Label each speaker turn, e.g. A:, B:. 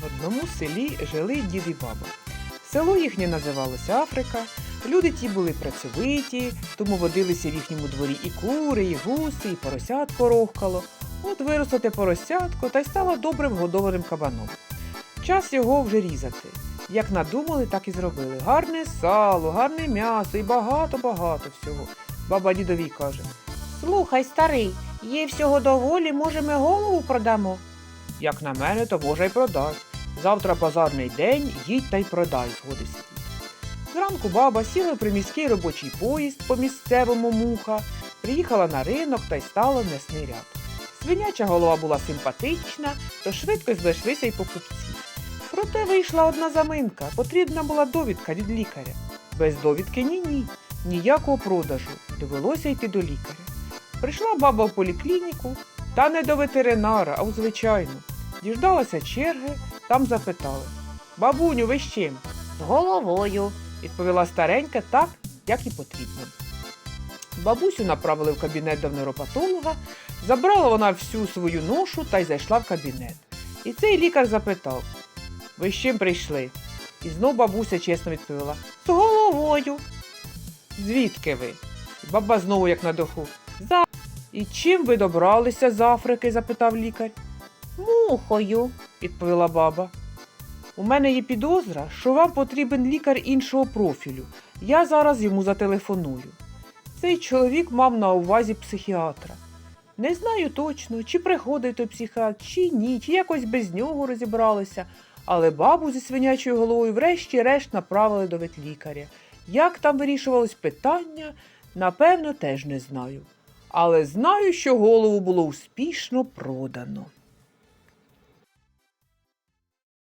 A: В одному селі жили дід і баба. Село їхнє називалося Африка. Люди ті були працьовиті, тому водилися в їхньому дворі і кури, і гуси, і поросятко рохкало. От виросло те поросятко та й стало добрим годованим кабаном. Час його вже різати. Як надумали, так і зробили. Гарне сало, гарне м'ясо і багато-багато всього. Баба дідові каже:
B: Слухай, старий, є всього доволі, може, ми голову продамо.
A: як на мене, то може й продай. Завтра базарний день, їдь та й продай, згодився. Зранку баба сіла в приміський робочий поїзд по місцевому муха, приїхала на ринок та й стала в м'ясний ряд. Свиняча голова була симпатична, то швидко знайшлися й покупці. Проте вийшла одна заминка, потрібна була довідка від лікаря. Без довідки ні-ні, ніякого продажу. Довелося йти до лікаря. Прийшла баба в поліклініку, та не до ветеринара, а у звичайну. Діждалася черги, там запитали. Бабуню, ви з чим?
B: З головою.
A: відповіла старенька так, як і потрібно. Бабусю направили в кабінет до невропатолога, забрала вона всю свою ношу та й зайшла в кабінет. І цей лікар запитав: Ви з чим прийшли? І знов бабуся чесно відповіла: З головою. Звідки ви? Баба знову як на духу. За. І чим ви добралися з Африки? запитав лікар.
B: Мухою.
A: відповіла баба. У мене є підозра, що вам потрібен лікар іншого профілю. Я зараз йому зателефоную. Цей чоловік мав на увазі психіатра. Не знаю точно, чи приходить той психіатр, чи ні, чи якось без нього розібралися, але бабу зі свинячою головою врешті-решт направили до ветлікаря. Як там вирішувалось питання, напевно, теж не знаю. Але знаю, що голову було успішно продано.